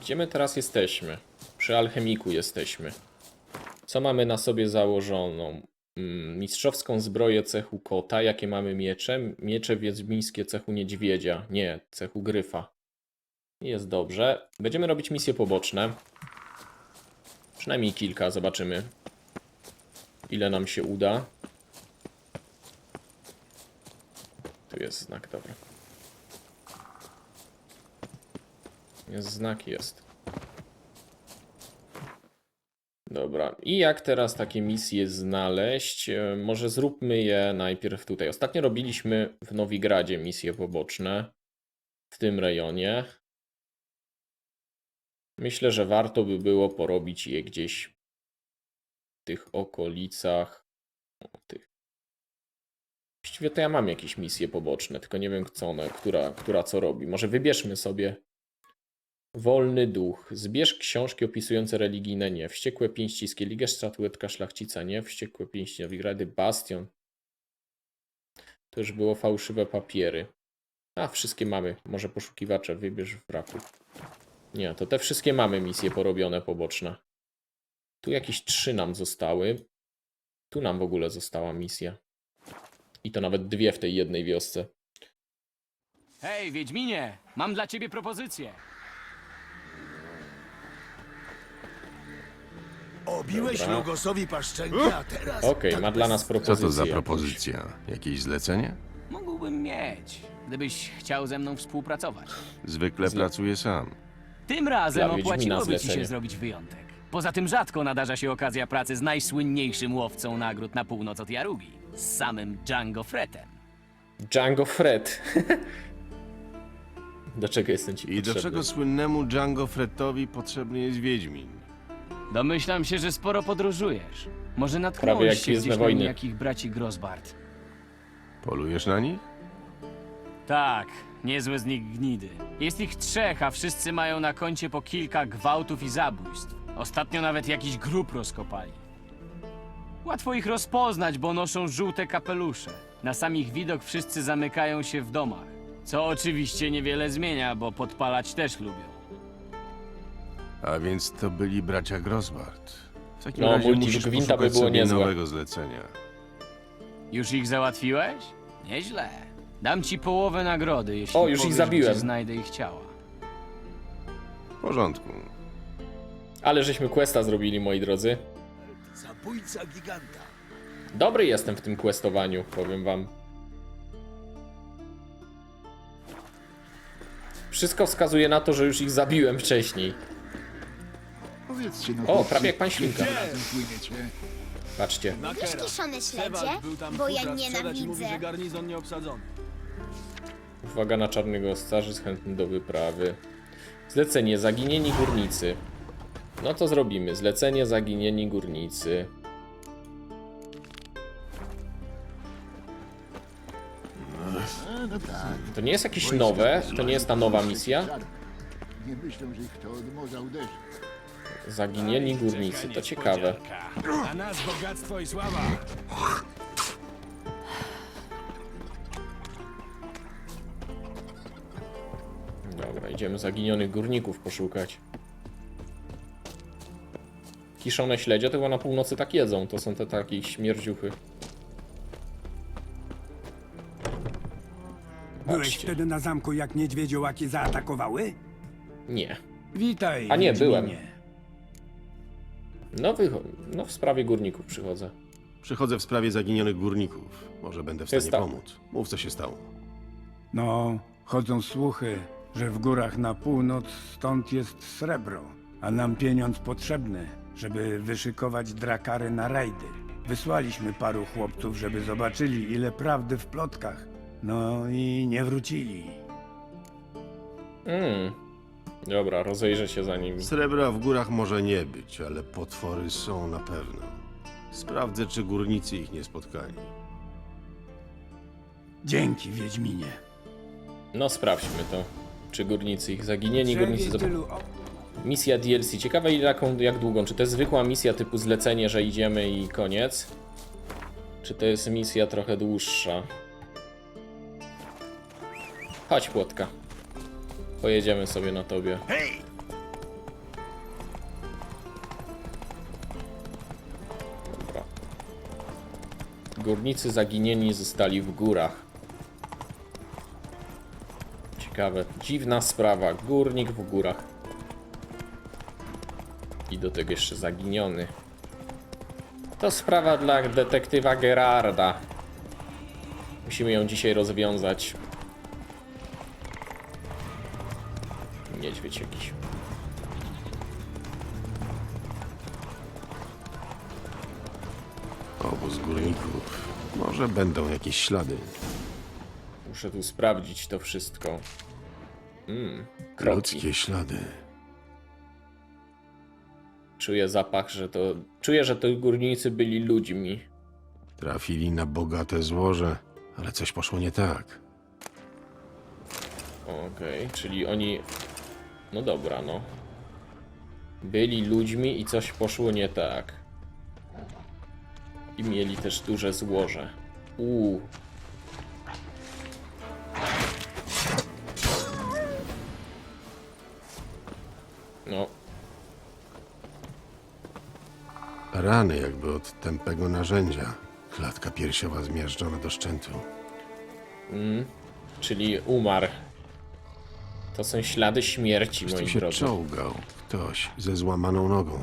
gdzie my teraz jesteśmy? Przy alchemiku jesteśmy. Co mamy na sobie założoną? Mm, mistrzowską zbroję cechu kota. Jakie mamy miecze? Miecze wiedźmińskie cechu niedźwiedzia. Nie, cechu gryfa. Jest dobrze. Będziemy robić misje poboczne. Przynajmniej kilka, zobaczymy. Ile nam się uda. Tu jest znak, dobra. Jest znak, jest. Dobra, i jak teraz takie misje znaleźć? E, Może zróbmy je najpierw tutaj. Ostatnio robiliśmy w Nowigradzie misje poboczne w tym rejonie. Myślę, że warto by było porobić je gdzieś w tych okolicach. Właściwie to ja mam jakieś misje poboczne, tylko nie wiem co one, która, która co robi. Może wybierzmy sobie Wolny duch. Zbierz książki opisujące religijne nie. Wściekłe pięści Skieliga, statuetka szlachcica nie. Wściekłe pięści Nowigrady, Bastion. To już było fałszywe papiery. A, wszystkie mamy. Może poszukiwacze, wybierz w braku. Nie, to te wszystkie mamy misje porobione poboczne. Tu jakieś trzy nam zostały. Tu nam w ogóle została misja. I to nawet dwie w tej jednej wiosce. Hej, Wiedźminie, mam dla ciebie propozycję. Obiłeś Dobra. Logosowi paszczękę, a teraz... Okej, tak ma dla nas propozycję. Co to za propozycja? Jakieś zlecenie? Mógłbym mieć, gdybyś chciał ze mną współpracować. Zwykle Zle- pracuję sam. Tym razem Dla Wiedźmina opłaciłoby ci zlecenie. się zrobić wyjątek. Poza tym rzadko nadarza się okazja pracy z najsłynniejszym łowcą nagród na północ od Jarugi, z samym Django Fretem. Django Fred. do czego jestem ci I do potrzebny? czego słynnemu Django Frettowi potrzebny jest Wiedźmin? Domyślam się, że sporo podróżujesz. Może Prawie jak natknąłeś się Gwiezdne gdzieś na Wojny. jakich braci Grosbart. Polujesz na nich? Tak, niezłe z nich gnidy. Jest ich trzech, a wszyscy mają na koncie po kilka gwałtów i zabójstw. Ostatnio nawet jakiś grób rozkopali. Łatwo ich rozpoznać, bo noszą żółte kapelusze. Na sam ich widok wszyscy zamykają się w domach. Co oczywiście niewiele zmienia, bo podpalać też lubią. A więc to byli bracia Grosbart. W takim No, razie multi musisz gwinta by poszukać było sobie niezłe. nowego zlecenia. Już ich załatwiłeś? Nieźle. Dam ci połowę nagrody, jeśli O, już ich powiesz, zabiłem. gdzie znajdę ich ciała. W porządku. Ale żeśmy questa zrobili, moi drodzy. Zabójca giganta. Dobry jestem w tym questowaniu, powiem wam. Wszystko wskazuje na to, że już ich zabiłem wcześniej. Powiedzcie, no O, chłopcy, prawie jak pan Świnka. gdzie razem płyniecie? Patrzcie. Wiesz kiszone śledzie? Bo ja nienawidzę. garnizon nieobsadzony. Uwaga na czarnego starzy chętny do wyprawy. Zlecenie zaginieni górnicy. No to zrobimy. Zlecenie zaginieni górnicy. No tak. To nie jest jakieś nowe? To nie jest ta nowa misja? Nie myślę, że ich to od morza uderzy. Zaginieni górnicy, to ciekawe. A nas bogactwo i sława. Dobra, idziemy zaginionych górników poszukać. Kiszone śledzie to chyba na północy tak jedzą. To są te takie śmierdziuchy. Byłeś Patrzcie. wtedy na zamku, jak niedźwiedziołaki zaatakowały? Nie. Witaj. A nie, Wiedźminie. No, wycho- no w sprawie górników przychodzę. Przychodzę w sprawie zaginionych górników. Może będę w To jest stanie tak. pomóc. Mów, co się stało. No, chodzą słuchy, że w górach na północ stąd jest srebro, a nam pieniądz potrzebny, żeby wyszykować drakary na rajdy. Wysłaliśmy paru chłopców, żeby zobaczyli, ile prawdy w plotkach. No i nie wrócili. Mm. Dobra, rozejrzę się za nim. Srebra w górach może nie być, ale potwory są na pewno. Sprawdzę, czy górnicy ich nie spotkali. Dzięki, Wiedźminie. No sprawdźmy to. Czy górnicy ich zaginieni górnicy... Trzech i Zob- tylu... o- Misja DLC. Ciekawe jaką, jak długą. Czy to jest zwykła misja typu zlecenie, że idziemy i koniec? Czy to jest misja trochę dłuższa? Chodź, płotka. Pojedziemy sobie na tobie. Dobra. Górnicy zaginieni zostali w górach. Ciekawe. Dziwna sprawa. Górnik w górach. I do tego jeszcze zaginiony. To sprawa dla detektywa Gerarda. Musimy ją dzisiaj rozwiązać. Niedźwiedź jakiś. Obóz górników. Może będą jakieś ślady. Muszę tu sprawdzić to wszystko. Kroki. Ludzkie ślady. Czuję zapach, że to... Czuję, że to górnicy byli ludźmi. Trafili na bogate złoże, ale coś poszło nie tak. Okej, czyli oni... No dobra, no. Byli ludźmi i coś poszło nie tak. I mieli też duże złoże. Uuu. No, Rany jakby od tępego narzędzia. Klatka piersiowa zmiażdżona do szczętu. czyli umarł. To są ślady śmierci, Ktoś tu moi się drodzy. czołgał. Ktoś ze złamaną nogą.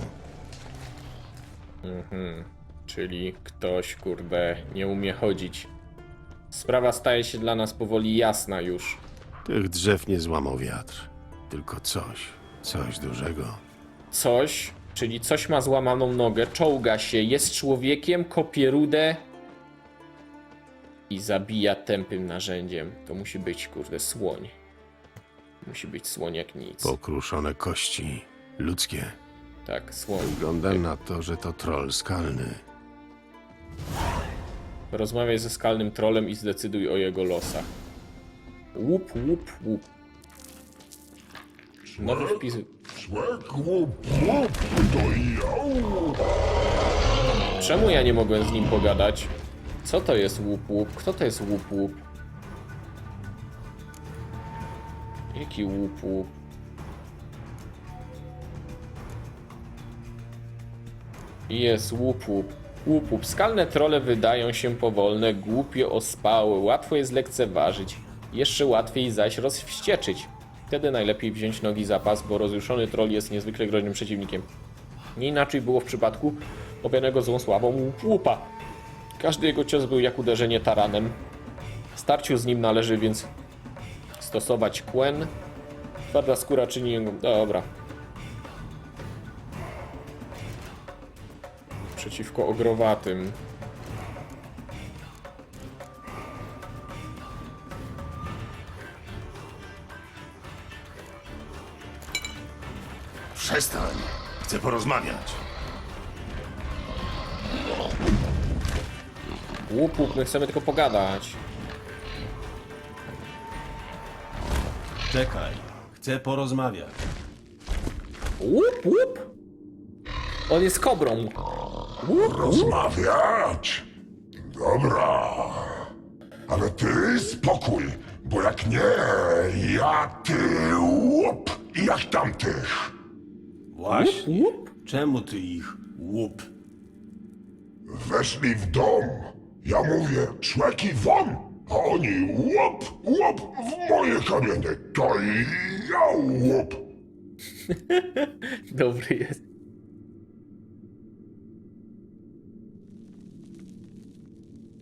Czyli ktoś, kurde, nie umie chodzić. Sprawa staje się dla nas powoli jasna już. Tych drzew nie złamał wiatr. Tylko coś. Coś dużego. Coś, czyli coś ma złamaną nogę, czołga się, jest człowiekiem, kopie rudę i zabija tępym narzędziem. To musi być, kurde, słoń. Musi być słoń jak nic. Pokruszone kości. Ludzkie. Tak, słoń. Wygląda na to, że to troll skalny. Rozmawiaj ze skalnym trolem i zdecyduj o jego losach. Łup, łup, łup. Nowy wpis. Czemu ja nie mogłem z nim pogadać? Co to jest łup, łup? Kto to jest łup, łup? Jaki łup, łup? Jest łup, łup. Łup, łup. Skalne trole wydają się powolne, głupie, ospałe, łatwo je zlekceważyć. Jeszcze łatwiej zaś rozwścieczyć. Wtedy najlepiej wziąć nogi za pas, bo rozjuszony troll jest niezwykle groźnym przeciwnikiem. Nie inaczej było w przypadku obianego złą sławą łup, łupa. Każdy jego cios był jak uderzenie taranem. Starciu z nim należy więc stosować kłen. Twarda skóra czyni... Dobra, przeciwko ogrowatym. Przestań! Chcę porozmawiać. Łup, łup, my chcemy tylko pogadać. Czekaj, chcę porozmawiać. Łup, łup! On jest kobrą. Łup, łup. Rozmawiać? Dobra. Ale ty spokój, bo jak nie, ja ty łup i jak tamtych. Właśnie. Łup. Czemu ty ich łup? Weszli w dom. Ja mówię, szłeki won, oni łup, łup w moje kamienie. To ja łup. Dobry jest.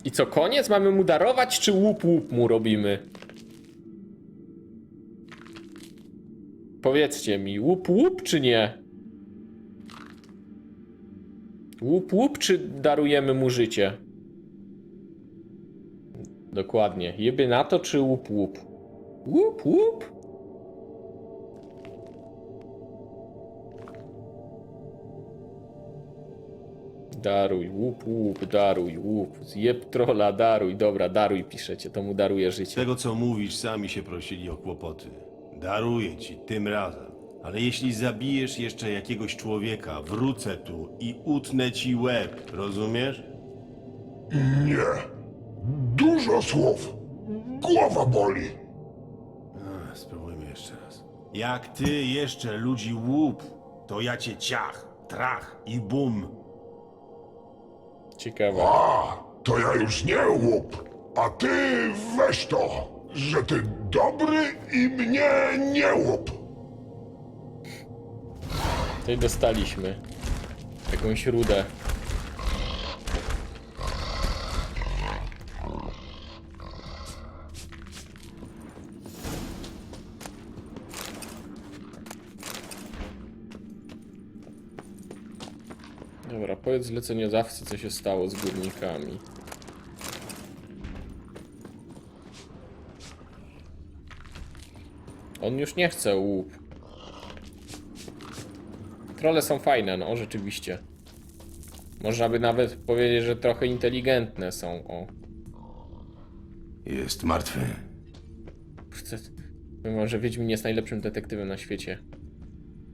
I co, koniec? Mamy mu darować, czy łup, łup mu robimy? Powiedzcie mi, łup, łup, czy nie? Łup, łup, czy darujemy mu życie? Dokładnie. Jeby na to, czy łup, łup? Łup, łup? Daruj, łup, łup, daruj, łup. Zjeb trola, daruj. Dobra, daruj piszecie, to mu daruję życie. Tego, co mówisz, sami się prosili o kłopoty. Daruję ci tym razem. Ale jeśli zabijesz jeszcze jakiegoś człowieka, wrócę tu i utnę ci łeb, rozumiesz? Nie. Dużo słów. Głowa boli. Ach, Spróbujmy jeszcze raz. Jak ty jeszcze ludzi łup, to ja cię ciach, trach i bum. Ciekawe. A, to ja już nie łup. A ty weź to, że ty dobry i mnie nie łup. Tutaj dostaliśmy jakąś rudę. Dobra, powiedz zleceniodawcy, co się stało z górnikami. On już nie chce łup. Trole są fajne, no rzeczywiście. Można by nawet powiedzieć, że trochę inteligentne są. O, Jest martwy. chcę. Mimo, że Wiedźmin jest najlepszym detektywem na świecie.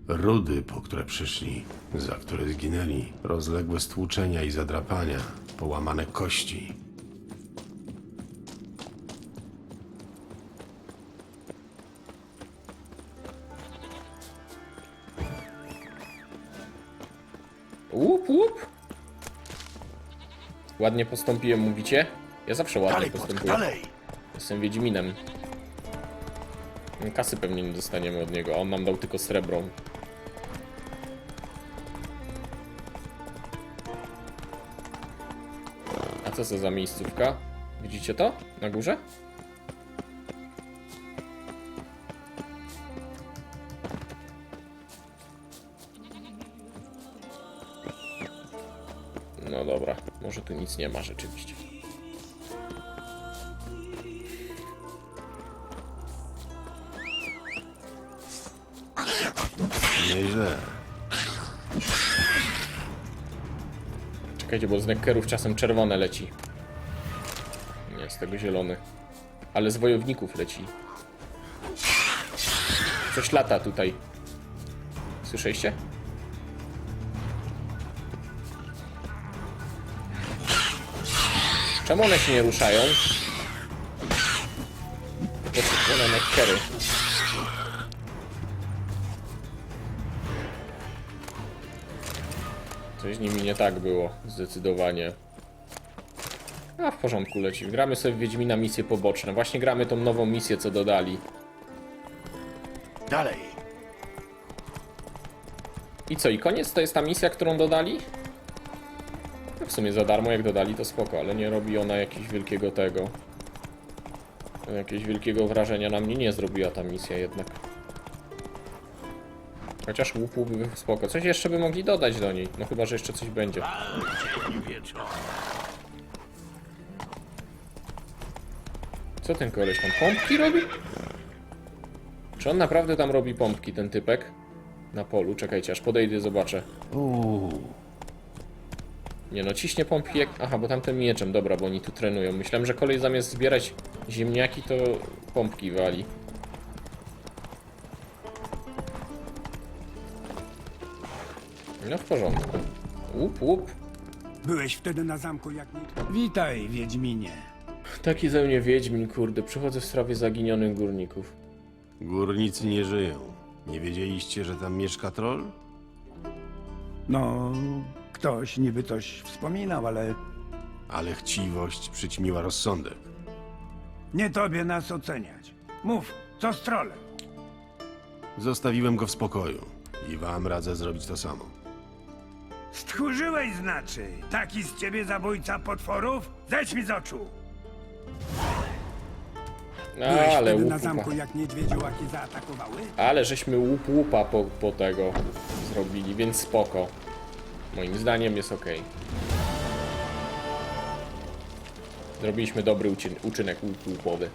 Rudy, po które przyszli, za które zginęli, rozległe stłuczenia i zadrapania, połamane kości. Łup, łup! Ładnie postąpiłem, mówicie? Ja zawsze ładnie Dalej, Płotka, postępuję. dalej! Jestem Wiedźminem. Kasy pewnie nie dostaniemy od niego, a on nam dał tylko srebrą. Co to za miejscówka? Widzicie to? Na górze? No dobra, może tu nic nie ma rzeczywiście. Nieźle. Czekajcie, bo z nekkerów czasem czerwone leci. Nie, z tego zielony. Ale z wojowników leci. Coś lata tutaj. Słyszeliście? Czemu one się nie ruszają? Poczekane nekkery. Coś z nimi nie tak było, zdecydowanie. A w porządku leci. Gramy sobie w Wiedźmina misje poboczne. Właśnie gramy tą nową misję, co dodali. Dalej! I co, i koniec? To jest ta misja, którą dodali? No w sumie za darmo jak dodali to spoko, ale nie robi ona jakiegoś wielkiego tego. Jakiegoś wielkiego wrażenia na mnie nie zrobiła ta misja jednak. Chociaż łupu by spoko. Coś jeszcze by mogli dodać do niej. No chyba, że jeszcze coś będzie. Co ten koleś tam? Pompki robi? Czy on naprawdę tam robi pompki, ten typek? Na polu, czekajcie, aż podejdę zobaczę. Nie no, ciśnie pompki jak... Aha, bo tamten mieczem, dobra, bo oni tu trenują. Myślałem, że kolej zamiast zbierać ziemniaki, to pompki wali. No w porządku. Łup, łup. Byłeś wtedy na zamku jak nie... Witaj, Wiedźminie. Taki ze mnie wiedźmin, kurde. Przychodzę w sprawie zaginionych górników. górnicy nie żyją. Nie wiedzieliście, że tam mieszka troll? No, ktoś niby coś wspominał, ale Ale chciwość przyćmiła rozsądek. nie tobie nas oceniać. Mów, co z trolem? Zostawiłem go w spokoju i wam radzę zrobić to samo. Stchórzyłeś znaczy. Taki z ciebie zabójca potworów? Zejdź mi z oczu. Byłeś ale wtedy na zamku jak niedźwiedziołaki zaatakowały? Ale żeśmy łup łupa po, po tego zrobili, więc spoko. Moim zdaniem jest ok. Zrobiliśmy dobry uczyn uczynek łup łupowy.